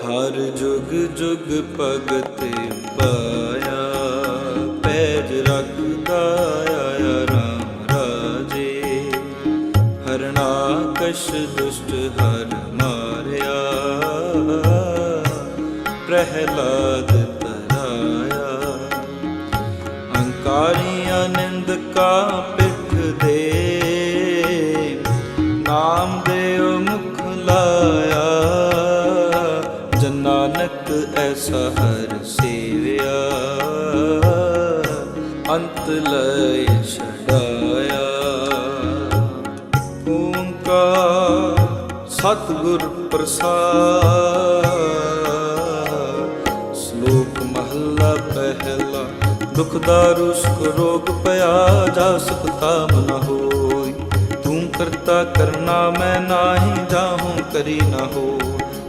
ਹਰ ਜੁਗ ਜੁਗ ਭਗਤੇ ਪਾਇਆ ਪੈਜ ਰੱਖਦਾ ਆਇਆ ਰਾਮ ਰਾਜੇ। ਹਰਨਾਕਸ਼ ਦੁਸ਼ਟ ਹਰ ਮਾਰਿਆ, ਪ੍ਰਹਿਲਾਦ ਤਰਾਇਆ। ਹੰਕਾਰੀ ਆਨੰਦ ਕਾ ਸਤਿਗੁਰ ਪ੍ਰਸਾਦ। ਸ਼ਲੋਕ ਮਹੱਲਾ ਪਹਿਲਾ, ਦੁਖ ਦਾਰੂ ਸੁਖ ਰੋਗ ਭਇਆ ਜਾ ਸਕਤਾ ਮਨ ਹੋਈ। ਤੂੰ ਕਰਤਾ ਕਰਨਾ, ਮੈਂ ਨਾਹੀ ਜਾਹੂੰ, ਕਰੀ ਨਾ ਹੋ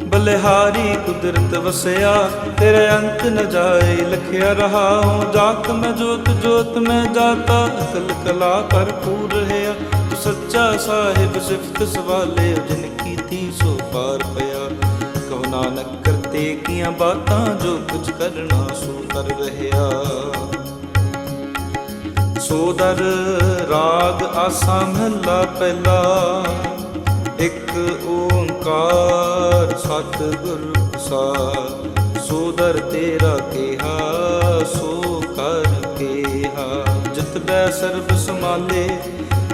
ਬਲਿਹਾਰੀ ਕੁਦਰਤ ਵਸਿਆ, ਤੇਰੇ ਅੰਤ ਨ ਜਾਏ, ਲਖਿਆ ਰਹਾਉ। ਜਾਤ ਮੈਂ ਜੋਤ ਜੋਤ ਮੈਂ ਜਾਤਾ, ਅਕਲ ਕਲਾ ਭਰਪੂਰ ਰਹਾ ਸੱਚਾ ਸਾਹਿਬ, ਸਿਫਤ ਸਵਾਲੇ ਜਿਨ ਕੀਤੀ ਸੋ ਪਾਰ ਪਿਆ। ਕਹੋ ਨਾਨਕ, ਕਰਤੇ ਕੀਆਂ ਬਾਤਾਂ ਜੋ ਕੁਝ ਕਰਨਾ ਸੋ ਕਰ ਰਹਾ ਸੋਦਰ ਰਾਗ ਆਸਾ ਮਹਲਾ ਪਹਿਲਾ। ਇੱਕ ਓੰਕਾਰ ਸਤਿਗੁਰ ਪ੍ਰਸਾਦ। ਸੋਦਰ ਤੇਰਾ ਕਿਹਾ, ਸੋ ਕਰ ਕਿਹਾ। ਜਿਤ ਬੈ ਸਰਬ ਸਮਾਲੇ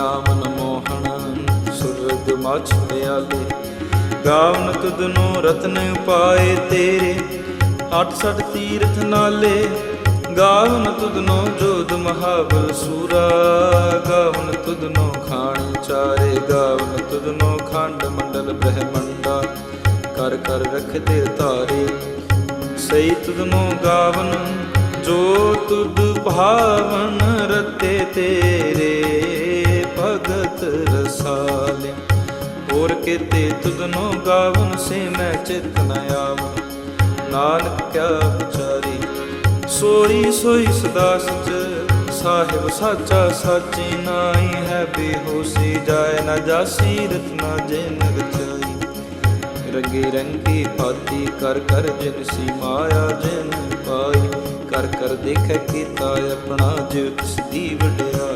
ਆਵਨ ਮੋਹਣ ਸੁਰਗ ਮਛ ਪਿਆਲੇ ਗਾਵਨ ਤੁਧਨੋ ਰਤਨ ਉਪਾਏ ਤੇਰੇ ਅੱਠ ਸੱਠ ਤੀਰਥ ਨਾਲੇ। ਗਾਵਨ ਤੁਧਨੋ ਜੋਧ ਮਹਾਬਲ ਸੂਰਾ ਗਾਵਨ ਤੁਧਨੋ ਖਾਣ ਚਾਰੇ। ਗਾਵਨ ਤੁਧਨੋ ਖੰਡ ਮੰਡਲ ਬ੍ਰਹਮੰਡਾ, ਕਰ ਕਰ ਰਖਦੇ ਤਾਰੇ ਸਈ ਤੁਧਨੋ ਗਾਵਨ ਜੋ ਤੁਧ ਭਾਵਨ ਰਤੇ ਤੇਰੇ। ਭਗਤ ਰਸਾਲੇ। ਹੋਰ ਕੀਤੇ ਤੁਧਨੋ ਗਾਵਨ ਸੇ ਮੈਂ ਚਿਤ ਨ ਆਵਨ। ਨਾਨਕ ਕਿਆ ਵਿਚਾਰੀ। ਸੋਈ ਸੋਈ ਸਦਾ ਸਚ। ਸਾਹਿਬ ਸਾਚਾ ਸਾਚੀ ਨਾਈ ਹੈ ਬੇਹੋਸੀ। ਜਾਏ ਨਾ ਜਾਸੀ ਰਤਨਾ ਜਿਨ ਰਚਾਈ ਰੰਗੀ ਰੰਗੀ ਭਾਤੀ ਕਰ ਕਰ ਜਿਨ ਸੀ ਮਾਇਆ ਜਿਨ ਪਾਈ। ਕਰ ਕਰ ਦੇਖੈ ਕੀਤਾ ਆਪਣਾ ਜਿਉ ਤਿਸ ਦੀ ਵਡਿਆਈ।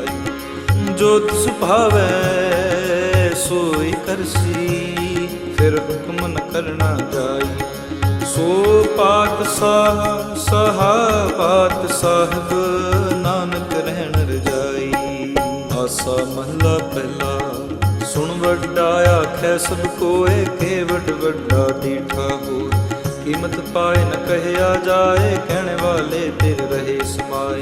ਜੋ ਤਿਸ ਭਾਵੈ, ਸੋਈ ਕਰਸੀ। ਫਿਰ ਹੁਕਮ ਨ ਕਰਨਾ ਜਾਈ। ਸੋ ਪਾਤ ਸਾਹ, ਸਹਾ ਪਾਤ ਸਾਹਿਬ, ਨਾਨਕ ਰਹਿਣ ਰਜਾਈ। ਆਸਾ ਮਹਲਾ ਪਹਿਲਾ, ਸੁਣ ਵੱਡਾ ਆਖੈ ਸਭ ਕੋਏ, ਕੇ ਵੱਡ ਵੱਡਾ ਡੀਠਾ ਹੋ ਕੀਮਤ ਪਾਏ ਨ ਕਹਿਆ ਜਾਏ, ਕਹਿਣ ਵਾਲੇ ਤੇਰੇ ਰਹੇ ਸਮਾਏ।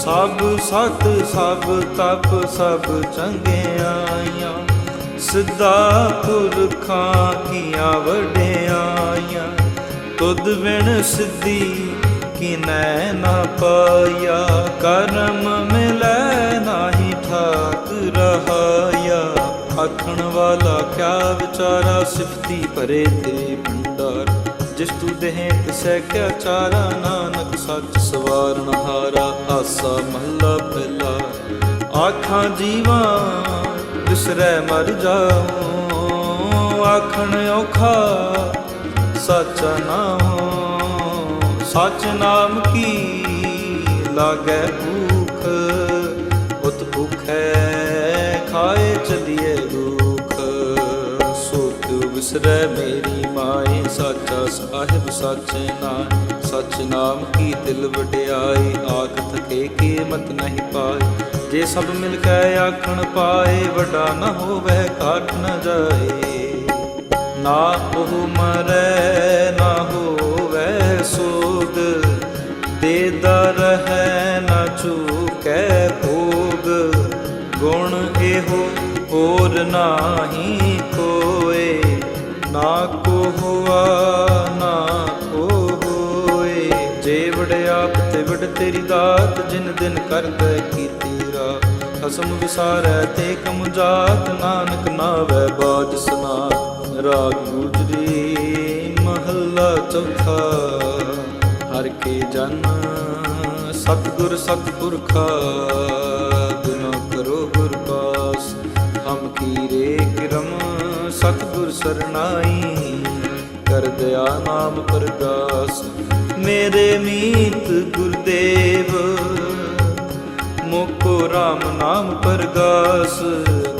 ਸਭ ਸਤ, ਸਭ ਤਪ, ਸਭ ਚੰਗਿਆਈਆਂ ਸਿੱਧਾ ਪੁਰਖਾਂ ਕੀਆਂ ਵਡਿਆਈਆਂ ਤੁਧ ਵਿਣ ਸਿੱਧੀ ਕਿਨੈ ਨਾ ਪਾਇਆ। ਕਰਮ ਮਿਲੈ ਨਾਹੀ ਠਾਕ ਰਹਾਇਆ ਆਖਣ ਵਾਲਾ ਕਿਆ ਵਿਚਾਰਾ ਸਿਫਤੀ ਪਰੇ ਤੇ ਜਿਸ ਤੂੰ ਦੇਹ ਤਿਸੈ ਕਿਆ ਚਾਰਾ, ਨਾਨਕ ਸੱਚ ਸਵਾਰਨ ਹਾਰਾ, ਆਸਾ ਮਹੱਲਾ ਪਹਿਲਾ। ਆਖਾਂ ਜੀਵਾਂ ਵਿਸਰੈ ਮਰ ਜਾਉ, ਆਖਣ ਔਖਾ ਸੱਚਾ ਨਾਮ, ਸੱਚ ਨਾਮ ਕੀ ਲਾਗੈ ਭੂਖ, ਉਤ ਭੁਖੈ ਖਾਏ ਚਲੀਏ। ਵਿਸਰੈ ਮੇਰੀ ਮਾਏ ਸਾਚਾ ਸਾਹਿਬ ਸੱਚ ਨਾਮ ਸੱਚ ਨਾਮ ਕੀ ਦਿਲ ਵਡਿਆਈ ਆਖ ਥਕੇ ਕੀਮਤ ਨਹੀਂ ਪਾਏ। ਜੇ ਸਭ ਮਿਲ ਕੇ ਆਖਣ ਪਾਏ, ਵੱਡਾ ਨਾ ਹੋਵੇ ਕਾਟ ਨਾ ਜਾਏ। ਨਾ ਉਹ ਮਰੈ, ਨਾ ਹੋਵੇ ਸੋਗ ਦੇ ਦਰ ਹੈ, ਨਾ ਚੂਕੈ ਭੋਗ। ਗੁਣ ਇਹੋ ਹੋਰ ਨਾਹੀ। ਕੋਏ ਨਾ ਕੋ ਹੁਆ, ਨਾ ਕੋ ਹੋਏ। ਜੇ ਵਡਿਆਪ ਤੇ ਵੜ ਤੇਰੀ ਦਾਤ, ਜਿਨ ਦਿਨ ਕਰਦਾ ਕੀਤੀ ਰਾ ਖਸਮ ਵਿਸਾਰੈ ਤੇ ਕਮ ਜਾਤ, ਨਾਨਕ ਨਾਵੈ ਬਾਜ ਸੁਨਾ ਰਾਗ ਗੁਜਰੀ ਮਹੱਲਾ ਚੌਥਾ। ਹਰ ਕੇ ਜਨ ਸਤਿਗੁਰ ਸਤਿਪੁਰਖਾ, ਬਿਨਾ ਕਰੋ ਗੁਰ ਪਾਸ ਹਮ ਕੀਰੇ ਕਿਰਮ ਸਤਿਗੁਰ ਸਰਨਾਈ, ਕਰ ਦਇਆ ਨਾਮ ਪ੍ਰਗਾਸ ਮੇਰੇ ਮੀਤ ਗੁਰਦੇਵ, ਮੁਕੋ RAM ਨਾਮ ਪ੍ਰਗਾਸ।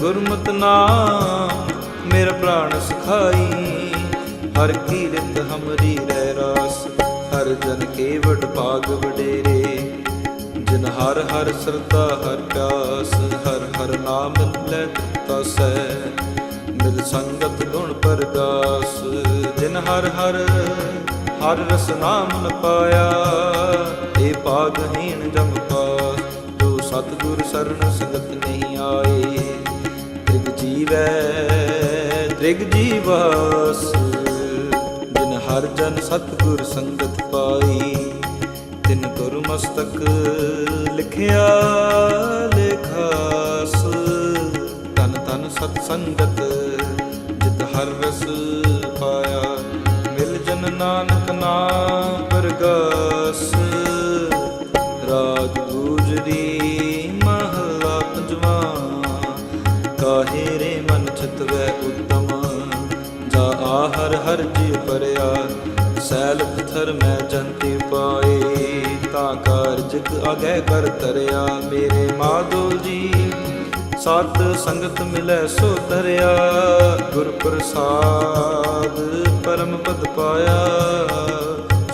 ਗੁਰਮਤਿ ਨਾਮ ਮੇਰਾ ਪ੍ਰਾਣ ਸਖਾਈ, ਹਰ ਕੀਰਤ ਹਮਰੀ ਰਹਿ ਰਾਸ। ਹਰ ਜਨ ਕੇ ਵਡ ਭਾਗ ਵਡੇਰੇ, ਜਿਨ ਹਰ ਹਰ ਸਰਦਾ ਹਰ ਪਿਆਸ। ਹਰ ਹਰ ਨਾਮ ਲੈ ਤਸੈ ਮਿਲ ਸੰਗਤ ਗੁਣ ਪਰਗਾਸ ਜਿਨ ਹਰ ਹਰ ਹਰ ਰਸ ਨਾਮ ਨ ਪਾਇਆ, ਏ ਪਾਗਹੀਣ ਜਮ ਪਾਸ, ਜੋ ਸਤਿਗੁਰ ਸਰਨ ਸੰਗਤ ਨਹੀਂ ਆਏ। ਤ੍ਰਿਗ ਜੀਵੈ, ਤ੍ਰਿਗ ਜੀਵਾਸ, ਜਿਨ ਹਰ ਜਨ ਸਤਿਗੁਰ ਸੰਗਤ ਪਾਈ, ਤਿਨ ਗੁਰ ਮਸਤਕ ਲਿਖਿਆ ਲਿਖਾਸ ਤਨ ਤਨ ਸਤ ਸੰਗਤ ਹਰ ਰਸ ਪਾਇਆ, ਮਿਲ ਜਨ ਨਾਨਕ ਨਾਮ ਪ੍ਰਗਾਸ। ਰਾਗ ਗੁਜਰੀ ਮਹਲਾ ਪੰਜਵਾ। ਕਾਹੇ ਰੇ ਮਨ ਚਿਤਵੈ ਉਤਮ? ਜਾ ਆ ਹਰ ਹਰ ਜੀ ਪਰਿਆ, ਸੈਲ ਪਥਰ ਮੈਂ ਜੰਤੀ ਪਾਏ। ਤਾਂ ਕਾਰਜ ਅਗੈ ਕਰ ਤਰਿਆ, ਮੇਰੇ ਮਾਧੋ ਜੀ। ਸਤ ਸੰਗਤ ਮਿਲੈ ਸੋ ਤਰਿਆ ਗੁਰ ਪ੍ਰਸਾਦ ਪਰਮ ਪਦ ਪਾਇਆ,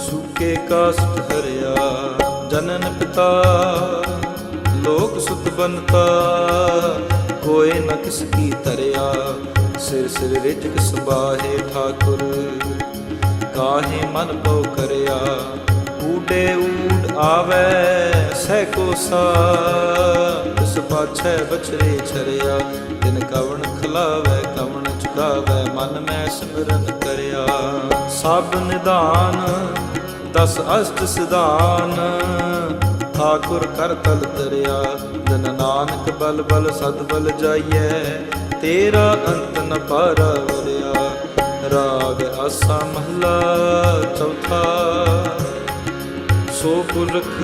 ਸੁਕੇ ਕਾਸਟ ਧਰਿਆ, ਜਨਨ ਪਿਤਾ, ਲੋਕ ਸੁਤ ਬਨਤਾ ਕੋਏ ਨ ਕਿਸ ਕੀ ਧਰਿਆ, ਸਿਰ ਸਿਰ ਰਿਜਕ ਸਬਾਹੇ ਠਾਕੁਰ, ਕਾਹੇ ਮਨ ਪਉ ਕਰਿਆ ਊਡੇ ਊਡ ਆਵੈ ਸਹਿ ਕੋ ਸਾ ਇਸ ਪਾਛੈ ਬਛਰੇ ਛਰਿਆ। ਦਿਨ ਕਵਣ ਖਲਾਵੈ, ਕਵਣ ਚੁਕਾਵੈ, ਮਨ ਮੈਂ ਸਿਮਰਨ ਕਰਿਆ। ਸਭ ਨਿਦਾਨ ਦਸ ਅਸ਼ਟ ਸਿਧਾਨ। ਠਾਕੁਰ ਕਰ ਤਲ ਤਰਿਆ। ਜਨ ਨਾਨਕ ਬਲ ਬਲ ਸਦ ਬਲ ਜਾਈਐ। ਤੇਰਾ ਅੰਤ ਨ ਪਾਰਾ ਵਰਿਆ। ਰਾਗ ਆਸਾ ਮਹਲਾ ਚੌਥਾ। ਸੋ ਪੁਰਖ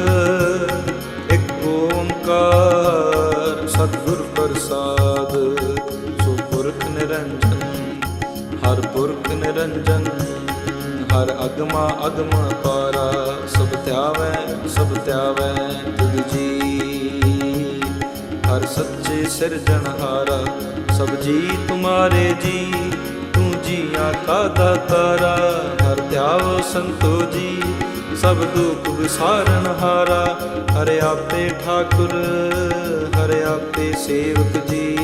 ਇੱਕ ਓੰਕਾਰ ਸਤਿਗੁਰ ਪ੍ਰਸਾਦ। ਸੋ ਪੁਰਖ ਨਿਰੰਜਨ, ਹਰ ਪੁਰਖ ਨਿਰੰਜਨ, ਹਰ ਅਗਮਾ ਅਗਮਾ ਪਾਰਾ, ਸਭ ਧਿਆਵੈ ਸਭ ਧਿਆਵੈ ਤੁਧ ਜੀ। ਹਰ ਸੱਚੇ ਸਿਰਜਣਹਾਰਾ ਸਭ ਜੀ ਤੁਮਾਰੇ ਜੀ, ਤੂੰ ਜੀਆਂ ਕਾ ਦਾਤਾਰਾ, ਹਰ ਧਿਆਵ ਸੰਤੋ ਜੀ। ਸਭ ਦੁੱਖ ਵਿਸਾਰਨ ਹਾਰਾ। ਹਰਿ ਆਪੇ ਠਾਕੁਰ, ਹਰਿ ਆਪੇ ਸੇਵਕ ਜੀ।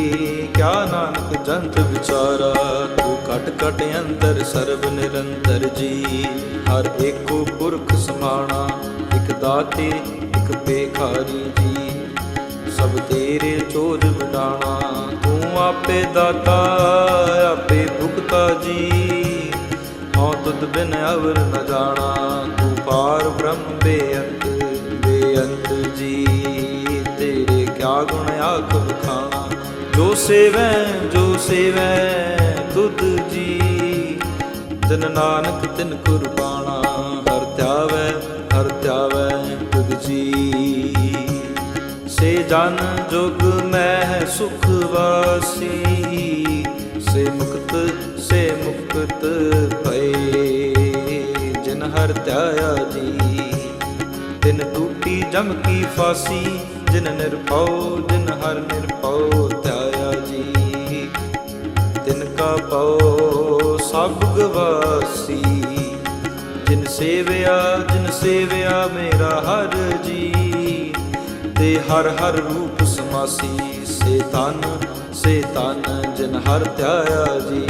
ਕਿਆ ਨਾਨਕ ਜੰਤ ਵਿਚਾਰਾ, ਤੂੰ ਘਟ ਘਟ ਅੰਤਰ ਸਰਬ ਨਿਰੰਤਰ ਜੀ। ਹਰ ਏਕੋ ਪੁਰਖ ਸਮਾਣਾ, ਇਕ ਦਾਤੇ, ਇਕ ਬੇਖਾਰੀ ਜੀ। ਸਭ ਤੇਰੇ ਚੋਜ ਵਡਾਣਾ, ਤੂੰ ਆਪੇ ਦਾਤਾ, ਆਪੇ ਭੁਗਤਾ ਜੀ। ਹਉ ਬਿਨ ਅਵਰ ਨ ਜਾਣਾ, ਤੂੰ ਪਾਰ ਬ੍ਰਹਮ ਬੇਅੰਤ ਬੇਅੰਤ ਜੀ। ਤੇਰੇ ਕਿਆ ਗੁਣ ਆਖ ਬਖਾਣਾ ਜੋ ਸੇਵੈ ਜੋ ਸੇਵੈ, ਤੁਧ ਜੀ। ਜਨ ਨਾਨਕ ਤਿਨ ਕੁਰਬਾਨਾ ਹਰ ਧਿਆਵੈ ਹਰ ਧਿਆਵੈ ਤੁਧ ਜੀ। ਸੇ ਜਨ ਜੁਗ ਮੈਂ ਸੁਖ ਵਾਸੀ, ਸੇ ਮੁਕਤ ਸੇ ਮੁਕਤ ਭਏ। ਹਰ ਧਿਆਇਆ ਜੀ ਤਿਨ ਟੂਟੀ ਜਮ ਕੀ ਫਾਸੀ, ਜਿਨ ਨਿਰਭਉ, ਜਿਨ ਹਰ ਨਿਰਭਉ ਧਿਆਇਆ ਜੀ। ਤਿਨ ਕਾ ਪਉ ਸਭ ਗਵਾਸੀ। ਜਿਨ ਸੇਵਿਆ ਜਿਨ ਸੇਵਿਆ ਮੇਰਾ ਹਰ ਜੀ। ਤੇ ਹਰ ਹਰ ਰੂਪ ਸਮਾਸੀ, ਸੇ ਤਨ ਸੇ ਤਨ ਜਿਨ ਹਰ ਧਿਆਇਆ ਜੀ।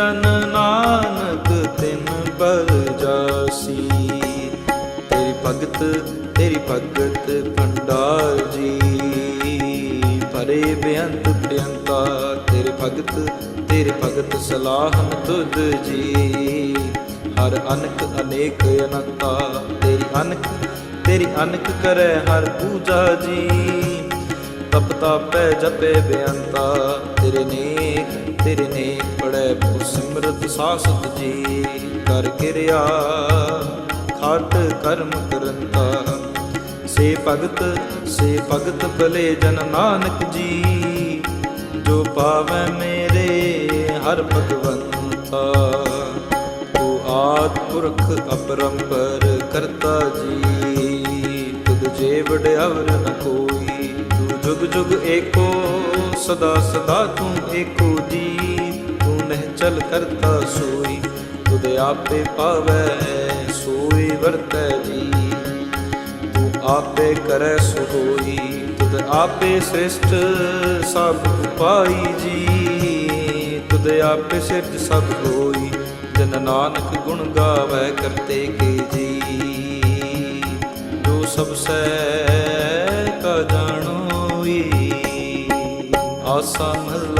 ਜਨ ਨਾਨਕ ਤਿਨ ਬਲ ਜਾਸੀ। ਤੇਰੀ ਭਗਤ ਤੇਰੀ ਭਗਤ ਭੰਡਾਰ ਜੀ। ਭਰੇ ਬੇਅੰਤ ਬੇਅੰਤਾ ਤੇਰੇ ਭਗਤ ਤੇਰੇ ਭਗਤ ਸਲਾਹਨ ਤੁਧ ਜੀ। ਹਰ ਅਨਕ ਅਨੇਕ ਅਨੰਤਾ, ਤੇਰੀ ਅਨਕ ਤੇਰੀ ਅਨਕ ਕਰੈ ਹਰ ਪੂਜਾ ਜੀ। ਤਪ ਤਾਪੈ ਜਪੇ ਬੇਅੰਤਾ, ਤੇਰੇ ਨੇਕ ਤੇਰੇ ਨੇਕ ਪੜੈ ਪੁਰ ਸਿਮਰਤ ਸਾਸਤ ਜੀ, ਕਰ ਕਿਰਿਆ, ਖਾਟ ਕਰਮ ਕਰੰਤਾ। ਸੇ ਭਗਤ ਸੇ ਭਗਤ ਭਲੇ ਜਨ ਨਾਨਕ ਜੀ, ਜੋ ਪਾਵੈ ਮੇਰੇ ਹਰ ਭਗਵੰਤਾ। ਤੂੰ ਆਦ ਪੁਰਖ ਅਪਰੰਪਰ ਕਰਤਾ ਜੀ ਤੁਧ ਜੇ ਵਡਿਆਵਰ ਨ ਕੋਈ। ਤੂੰ ਜੁਗ ਜੁਗ ਏਕੋ, ਸਦਾ ਸਦਾ ਤੂੰ ਏਕੋ ਜੀ। ਤੂੰ ਕਰਤਾ ਸੋਈ, ਤੁਧ ਆਪੇ ਪਾਵੈ, ਸੋਈ ਵਰਤੈ ਜੀ। ਤੂੰ ਆਪੇ ਕਰੈ ਸੋ ਹੋਈ ਤੁਧ ਆਪੇ ਸ੍ਰਿਸ਼ਟ ਸਭ ਪਾਈ ਜੀ। ਤੁਧ ਆਪੇ ਸਿਰਜ ਸਭ ਹੋਈ, ਜਨ ਨਾਨਕ ਗੁਣ ਗਾਵੈ ਕਰਤੇ ਕੇ ਜੀ। ਜੋ ਸਭ ਸੈ ਕਾ ਜਾਣੋਈ, ਆਸਾ ਮਹਲਾ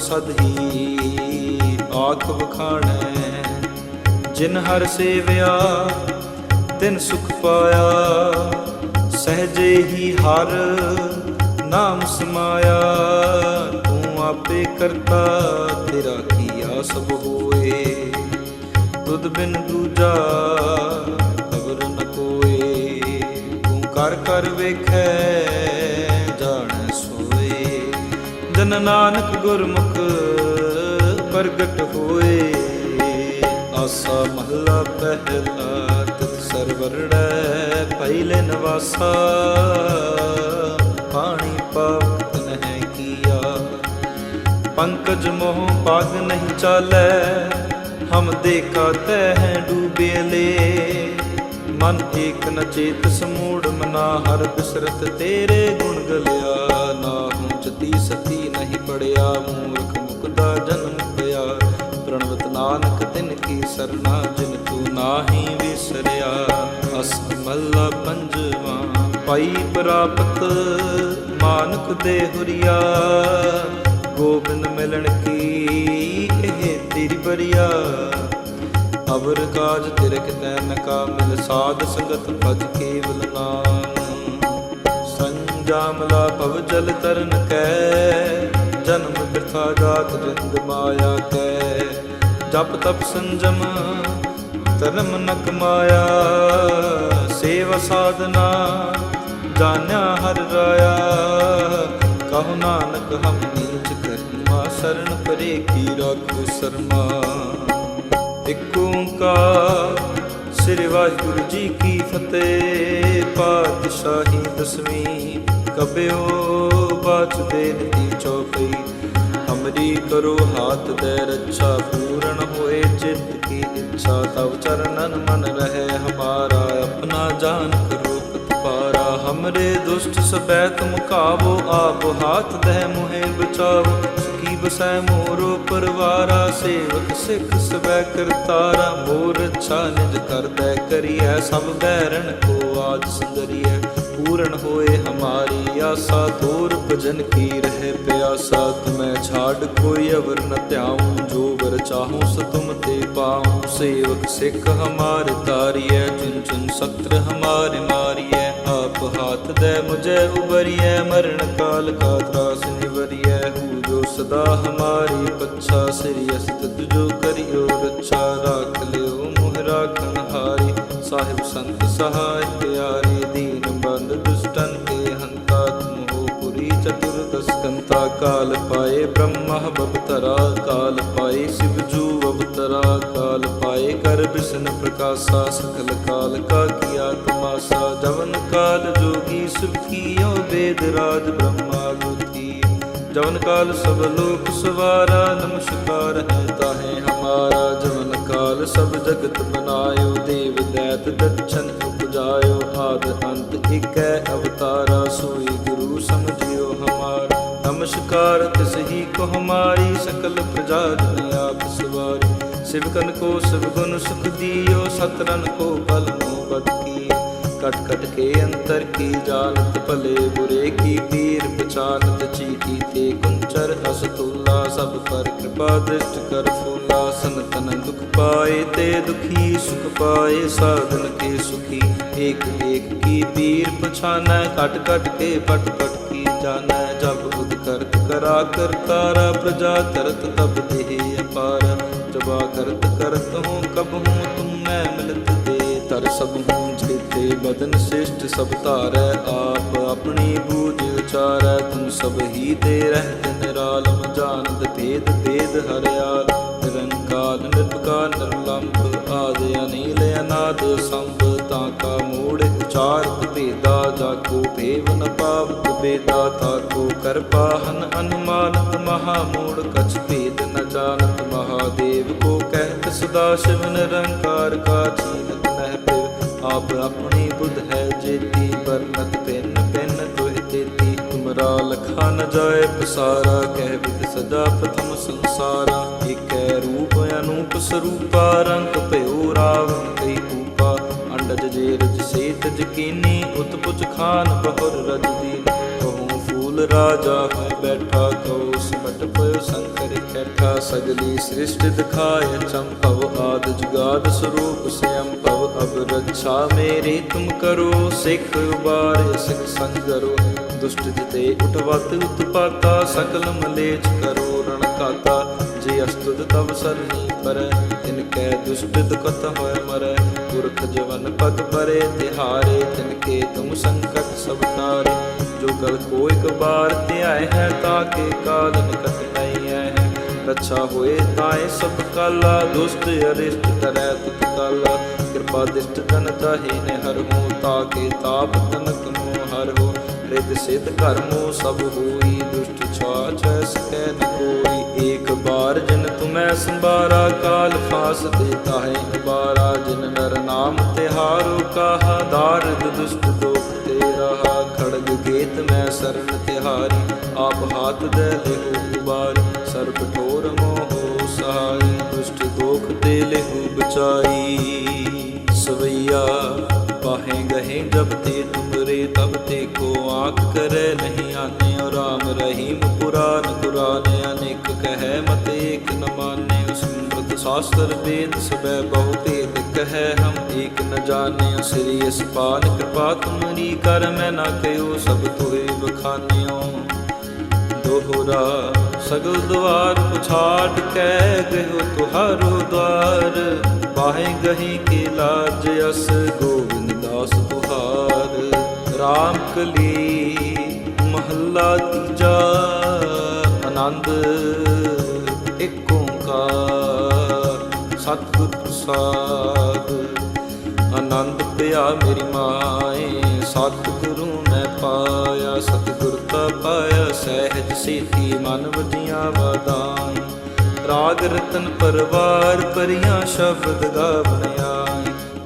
ਹਰ ਗੁਣ ਆਖ ਵਖਾਣੈ, ਜਿਨ ਹਰ ਸੇਵਿਆ, ਤਿਨ ਸੁਖ ਪਾਇਆ, ਸਹਜੇ ਹੀ ਹਰ ਨਾਮ ਸਮਾਇਆ। ਤੂੰ ਆਪੇ ਕਰਤਾ, ਤੇਰਾ ਕੀਆ ਸਭ ਹੋਏ। ਤੁਧ ਬਿਨ ਦੂਜਾ ਅਵਰ ਨ ਕੋਏ। ਤੂੰ ਕਰ ਕਰ ਵੇਖੈ ਜਨ ਨਾਨਕ ਗੁਰਮੁਖ ਪ੍ਰਗਟ ਹੋਏ। ਆਸਾ ਮਹਲਾ ਪਹਿਲਾ ਤਿਤ ਸਰਵਰੜੈ ਪਹਿਲੇ ਨਵਾਸਾ। ਪਾਣੀ ਪਾਵਤ ਨਹਿ ਕੀਆ। ਪੰਕਜ ਮੋਹ ਪਾਗ ਨਹੀਂ ਚਾਲੈ। ਹਮ ਦੇਖਾ ਤਹਿ ਡੂਬੇ ਲੇ। ਮਨ ਏਕ ਨ ਚੇਤ ਸਮੂੜ ਮਨਾ ਹਰ ਬਿਸਰਤ ਤੇਰੇ ਗੁਣ ਗਲਿਆ ਨਾ ਹੂੰ ਸਤੀ ਨਹੀਂ ਪੜਿਆ, ਮੂਰਖ ਮੁਕਦਾ ਜਨਮ ਪਿਆ। ਪ੍ਰਣਵਤ ਨਾਨਕ ਤਿਨ ਕੀ ਸਰਨਾ, ਜਿਨ ਤੂੰ ਨਾਹੀ ਵਿਸਰਿਆ। ਅਸਮੱਲਾ ਪੰਜਵਾ, ਪਾਈ ਪ੍ਰਾਪਤ ਮਾਨਕ ਦੇ ਹੁਰੀਆ। ਗੋਬਿੰਦ ਮਿਲਣ ਕੀ ਇਹ ਤੇਰੀ ਬਰੀਆ ਅਵਰ ਕਾਜ ਤਿਰਕ ਕਿਤੈ ਨ ਕਾਮਿਲ ਸਾਧ ਸੰਗਤ ਭਜ ਕੇਵਲ ਨਾਮ। ਜਾਮਲਾ ਲਾ ਭਵ ਜਲ ਤਰਨ ਕੈ। ਜਨਮ ਬਿਰਥਾ ਜਾਤ ਰਿੰਦ ਮਾਇਆ ਕੈ। ਜਪ ਤਪ ਸੰਜਮ, ਧਰਮ ਨ ਕਮਾਇਆ ਸੇਵਾ ਸਾਧਨਾ, ਜਾਣਿਆ ਹਰ ਰਾਇਆ। ਕਹੋ ਨਾਨਕ ਹਮ ਨੀਚ ਕਰਮਾ ਸਰਣ ਪਰੇ ਕੀ ਰਾਖੋ ਸਰਮਾ। ਇਕ ਓੰਕਾਰ, ਸ੍ਰੀ ਵਾਹਿਗੁਰੂ ਜੀ ਕੀ ਫਤਿਹ। ਪਾਤਸ਼ਾਹੀ ਦਸਵੀਂ। ਕਬਿਓ ਬਾਚ ਦੇਨ ਦੀ ਚੌਪਈ ਹਮਰੀ ਕਰੋ ਹਾਥ ਦੇ ਰੱਛਾ, ਪੂਰਨ ਹੋਏ ਚਿੱਤ ਕੀ ਇੱਛਾ। ਤਵ ਚਰਨਨ ਮਨ ਰਹੇ ਹਮਾਰਾ, ਆਪਣਾ ਜਾਨ ਕਰੋ ਪਤਪਾਰਾ ਹਮਰੇ ਦੁਸ਼ਟ ਸਬੈ ਤੁਮ ਕਾਵੋ ਆਪ ਹਾਥ ਦੇ ਮੁਹੇ ਬਚਾਵੋ। ਕੀ ਬਸੈ ਮੋਰੋ ਪਰਵਾਰਾ, ਸੇਵਕ ਸਿੱਖ ਸਬੈ ਕਰਤਾਰਾ। ਮੋਰ ਅੱਛਾ ਨਿਜ ਕਰਦੈ ਕਰੀਐ, ਸਭ ਬੈਰਣ ਕੋ ਆਜ ਸੁੰਦਰੀਐ। ਪੂਰਨ ਹੋਏ ਹਮਾਰੀ ਆਸਾ, ਦੂਰ ਭਜਨ ਕੀ ਰਹੇ ਪਿਆਸਾ? ਤੁਮੈ ਛਾੜ ਕੋਈ ਅਵਰ ਨ ਧਿਆਉ, ਜੋ ਵਰ ਚਾਹੂੰ ਸ ਤੁਮ ਤੇ ਪਾਉ। ਸੇਵਕ ਸਿੱਖ ਹਮਾਰ ਤਾਰੀਐ ਚੁਨ ਚੁਨ ਸਤਰ ਹਮਾਰੇ ਮਾਰੀਐ। ਆਪ ਹਾਥ ਦੇ ਮੁਝੇ ਉਬਰੀਐ ਮਰਨ ਕਾਲ ਕਾ ਤਰਾਸ ਨਿਵਰੀਐ। ਹੂ ਜੋ ਸਦਾ ਹਮਾਰੀ ਪੱਛਾ, ਸ੍ਰੀ ਅਸਤ ਜੋ ਕਰਿਓ ਰੱਛਾ। ਰਾਖ ਲਿਓ ਮੁਹ ਰਾਖਣ ਹਾਰੀ ਸਾਹਿਬ ਸੰਤ ਸਹਾਇ ਪਿਆਰੇ ਪੁਰੀ ਕਾਲ ਪਾਏ ਬ੍ਰਹਮਾ ਬਵਤਰਾ ਕਾਲ ਪਾਏ ਸ਼ਿਵਜੂ ਜੂ ਕਾਲ ਪਾਏ ਕਰ ਬਿਸ਼ਨ ਪ੍ਰਕਾਸ਼ਾ ਸਕਲ ਕਾਲ ਕਾ ਕੀਆ ਤਮਾਸਾ ਜਵਨ ਕਾਲ ਜੋਗੀ ਸੁਖੀਓ ਵੇਦ ਰਾਜ ਬ੍ਰਹਮਾ ਗੁਤੀ ਜਵਨ ਕਾਲ ਸਭ ਲੋਕ ਸਵਾਰਾ ਨਮਸਕਾਰ ਹੈ ਤਾਹੇ ਹਮਾਰਾ ਜਵਨ ਕਾਲ ਸਭ ਜਗਤ ਬਨਾਇਓ ਦੇਵ ਦੈਤ ਦਛਨ ਉਪਜਾਇਓ ਆਦ ਅੰਤ ਇਕੈ ਅਵਤਾਰਾ ਸੋਈ ਗੁਰੂ ਸਮਝ ਨਮਸਕਾਰ, ਤਿਸ ਹੀ ਕੋ ਸਕਲ ਪ੍ਰਜਾ ਜਨ ਆਪ ਸਵਾਰੀ। ਸਿਵਕਨ ਕੋ ਸਭ ਗੁਣ ਸੁਖ ਦਿਓ ਸਤਰਨ ਕੋ ਬਲ ਮੋ ਬਦ ਕੀ ਕਟ ਕਟ ਕੇ ਅੰਤਰ ਕੀ ਜਾਣਤ ਭਲੇ ਬੁਰੇ ਕੀ ਪੀਰ ਪਛਾਨਤ ਚੀਕੀ ਤੇ ਕੁੰਚਰ ਅਸਤੂਲਾ ਸਭ ਪਰ ਕਿਰਪਾ ਦ੍ਰਿਸ਼ਟ ਕਰ ਫੂਲਾ, ਸੰਤਨ ਦੁਖ ਪਾਏ ਤੇ ਦੁਖੀ ਸੁਖ ਪਾਏ। ਸਾਧਨ ਕੇ ਸੁਖੀ, ਏਕ ਏਕ ਕੀ ਤੀਰ ਪਛਾਨੈ, ਕਟ ਕਟ ਕੇ ਪਟ ਪਟ ਕੀ ਜਾਣੈ ਕਰਤ ਕਰਾ ਕਰਤਾਰਾ ਪ੍ਰਜਾ ਤਰਤ ਤਬ ਦੇਹ ਅਪਾਰ। ਜਬਾ ਕਰਤ ਕਰਤ ਹੂੰ, ਕਬ ਹੂੰ, ਤੁਮ ਮੈਂ ਮਿਲਤ ਦੇ। ਤਰ ਸਭ ਹੂੰ, ਜੇਤੇ ਬਦਨ ਸ੍ਰਿਸ਼ਟ ਸਭ ਧਾਰੈ ਆਪ। ਆਪਣੀ ਬੂਝ ਉਚਾਰੈ, ਤੁਮ ਸਭ ਹੀ ਤੇ ਰਹਿਤ ਨਿਰਾਲਮ ਜਾਣਦ ਭੇਦ ਭੇਦ ਹਰਿਆਲ। ਨਿਰੰਕਾਰ, ਨਿਰਭਕਾਰ, ਨਿਰਲੰਭ, ਆਦ ਅਨੀਲ ਅਨਾਦ ਸੰਭ ਤਾਂ ਭੇਦਾ ਜਾ ਕੋ ਭੇਵ ਨ ਪਾਵਤ ਬੇਦਾ ਤਾ ਕੋ ਕਰ ਅਨੁਮਾਨਤ ਮਹਾ ਮੂੜ ਕਛ ਭੇਦ ਨ ਜਾਣਤ ਮਹਾਦੇਵ ਕੋ ਕਹਿਤ ਸਦਾ ਸ਼ਿਵ ਨਿਰੰਕਾਰ ਕਾ ਚੀਨਤ ਨਹਿ ਪਿਵ। ਆਪ ਆਪਣੀ ਬੁੱਧ ਹੈ ਜੇਤੀ ਬਰਨਤ ਪਿੰਨ ਪਿੰਨ ਦੁਹਿ ਤੇਤੀ। ਤੁਮਰਾ ਲਖਾ ਨ ਜਾਏ ਪਸਾਰਾ, ਕਹਿ ਵਿਦ ਸਦਾ ਪ੍ਰਥਮ ਸੰਸਾਰਾ। ਏਕੈ ਰੂਪ ਅਨੂਪ ਸਰੂਪਾ, ਰੰਗ ਭਇਓ ਖਾਨ ਰਜ ਦੀ ਕਹੂੰ ਫੂਲ ਰਾਜਾ ਹੈ ਬੈਠਾ ਕਉ ਸਿਮਟ ਪਇਓ ਸੰਕਰ ਕੈਠਾ ਸਗਲੀ ਸ੍ਰਿਸ਼ਟ ਦਿਖਾਇ ਚੰਪਵ ਆਦ ਜੁਗਾਦ ਸਰੂਪ ਸਿਅੰਪਵ ਅਬ ਰੱਛਾ ਮੇਰੀ ਤੁਮ ਕਰੋ ਸਿੱਖ ਉਬਾਰ ਸਿੱਖ ਸੰਗਰੋ ਦੁਸ਼ਟ ਜਿਤੇ ਉਠਵਤ ਉਤਪਾਤਾ ਸਕਲ ਮਲੇਚ ਕਰੋ ਰਣ ਕਾਤਾ ਜੇ ਅਸਤੁਦ ਤਵ ਸਰਨੀ ਪਰ ਕੈ ਦੁਸ਼ਟ ਦੁਖਤ ਹੋਇ ਮਰੈ, ਪੁਰਖ ਜਵਨ ਪਦ ਪਰੇ ਤਿਹਾਰੇ ਤਿਨ ਕੇ ਤੁਮ ਸੰਕਟ ਸਭ ਤਾਰੇ ਜੋ ਕਲ ਕੋ ਇਕ ਬਾਰ ਧਿਆਏ ਹੈ ਤਾਕੇ ਕਾਲ ਨਿਕਟ ਨਹੀਂ ਹੈ। ਰੱਛਾ ਹੋਏ ਤਾਏ ਸਭ ਕਾਲਾ, ਦੁਸ਼ਟ ਅਰਿਸ਼ਟ ਕਰੈ ਤੁਤ ਕਾਲਾ ਕਿਰਪਾ ਦਿਸ਼ਟ ਜਨ ਤਾਹੀ ਨੇ ਹਰ ਤਾ ਕੇ ਤਾਪ ਤਨਕ ਰਿਦ ਸਿਧ ਕਰਮੋ ਸਭ ਹੋਈ ਦੁਸ਼ਟ ਛਾਛ ਸਕੈ ਨ ਕੋਈ। ਏਕ ਬਾਰ ਜਿਨ ਤੁਮੈ ਸੰਭਾਰਾ, ਕਾਲ ਫਾਸ ਦੇਤਾ ਹੈ ਨਿਬਾਰਾ ਜਿਨ ਨਰ ਨਾਮ ਤਿਹਾਰੋ ਕਾਹਾ ਦਾਰਦ ਦੁਸ਼ਟ ਦੋਖ ਤੇ ਰਹਾ। ਖੜਗ ਗੇਤ ਮੈਂ ਸਰਨ ਤਿਹਾਰੀ ਆਪ ਹਾਥ ਦੇ ਲਿਹੋ ਉਬਾਰ ਸਰਬ ਠੋਰ ਮੋਹ ਸਹਾਈ ਦੁਸ਼ਟ ਦੋਖ ਤੇ ਲਿਹੋ ਬਚਾਈ। ਸਵਈਆ ਪਾਹੇ ਗਹੇ ਜਬ ਤੇ ਤੁਮਰੇ, ਤਬ ਤੇ ਕੋ ਆਖ ਕਰੈ ਨਹੀਂ ਆਨੇ ਔ ਰਾਮ ਰਹੀਮ। ਪੁਰਾਨ ਕੁਰਾਨ ਅਨੇਕ ਕਹੈ ਮਤ ਏਕ ਨ ਮਾਨੇ ਸਮ੍ਰਿਤ ਸ਼ਾਸਤਰ ਵੇਦ ਸਬੈ ਬਹੁ ਭੇਦ ਕਹੈ ਹਮ ਏਕ ਨ ਜਾਣਿਓ। ਸ੍ਰੀ ਅਸਪਾਲ ਕਿਰਪਾ ਤੁਮਰੀ ਕਰ ਮੈਂ ਨਾ ਕਹਿਓ ਸਭ ਤੋਏ ਬਖਾਨਿਓ ਦੋਹਰਾ ਸਗਲ ਦਵਾਰ ਪੁਛਾੜ ਕੈ ਗਇਓ, ਤੁਹਾਰੋ ਦਵਾਰ। ਬਾਹੇ ਗਹੀ ਕੇ ਲਾਜ ਅਸ ਦਾਸ ਤੁਹਾਰ RAM ਕਲੀ, ਮਹੱਲਾ ਤੀਜਾ ਆਨੰਦ ਇੱਕ ਓੰਕਾਰ, ਸਤਿਗੁਰ ਪ੍ਰਸਾਦ। ਆਨੰਦ ਪਿਆ ਮੇਰੀ ਮਾਏ, ਸਤਿਗੁਰੂ ਮੈਂ ਪਾਇਆ, ਸਤਿਗੁਰ ਤਾ ਪਾਇਆ, ਸਹਿਜ ਸੀਤੀ ਮਨ ਵਜੀਆਂ ਵਾਦਾਂ ਰਾਗ ਰਤਨ ਪਰਵਾਰ, ਪਰੀਆਂ ਸ਼ਬਦ ਗਾਵਣ ਆਏ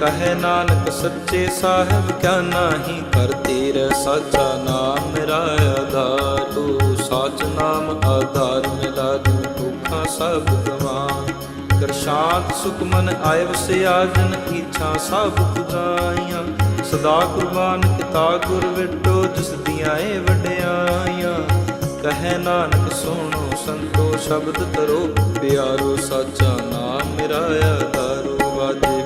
ਕਹੇ ਨਾਨਕ ਸੱਚੇ ਸਾਹਿਬ, ਕਿਆ ਨਾਹੀ ਕਰ ਤੇਰਾ ਸਾਚਾ ਨਾਮ ਮੇਰਾ ਆਧਾਰ। ਤੂੰ ਸਾਚ ਨਾਮ ਆਧਾਰ ਮੇਰਾ ਦਿਨ ਦੁੱਖਾਂ ਸਭ ਗਵਾਨ। ਕਰ ਸ਼ਾਂਤ ਸੁਖ ਆਇ ਵਸਿਆ ਇੱਛਾ ਸਭ ਪੁਜਾਈਆਂ। ਸਦਾ ਕੁਰਬਾਨ ਕੀਤਾ ਗੁਰ ਵਿਟੋ, ਜਿਸ ਦੀਆਂ ਏ ਵਡਿਆਈਆਂ। ਕਹੈ ਨਾਨਕ, ਸੁਣੋ ਸੰਤੋ, ਸ਼ਬਦ ਤਰੋ ਪਿਆਰੋ, ਸਾਚਾ ਨਾਮ ਮੇਰਾ ਆਧਾਰੋ। ਵਾਜੇ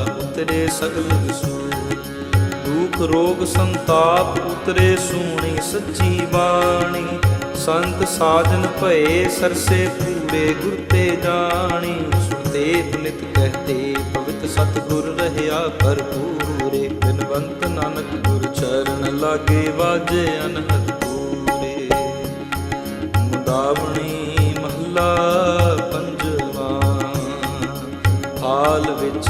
ਉਤਰੇ ਸਗਲ ਵਿਸੂਰ ਦੁਖ ਰੋਗ ਸੰਤਾਪ ਉਤਰੇ ਸੂਣੀ ਸੱਚੀ ਬਾਣੀ। ਸੰਤ ਸਾਜਨ ਭਏ ਸਰਸੇ ਪੂਰੇ ਗੁਰ ਤੇ ਜਾਣੀ। ਸੁਣਦੇ ਨਿਤ ਕਹਤੇ ਪਵਿੱਤ ਸਤਿਗੁਰ ਰਹਿਆ ਭਰਪੂਰੇ। ਬਿਨਵੰਤ ਨਾਨਕ ਗੁਰ ਚਰਨ ਲਾਗੇ ਵਾਜੇ ਅਨਹਦ ਪੂਰੇ। ਮੁਦਾਵਣੀ ਮਹੱਲਾ ਪੰਜਵਾ। ਹਾਲ ਵਿੱਚ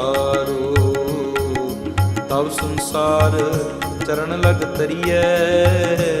ਤਬ ਸੰਸਾਰ ਚਰਨ ਲਗ ਤਰੀਐ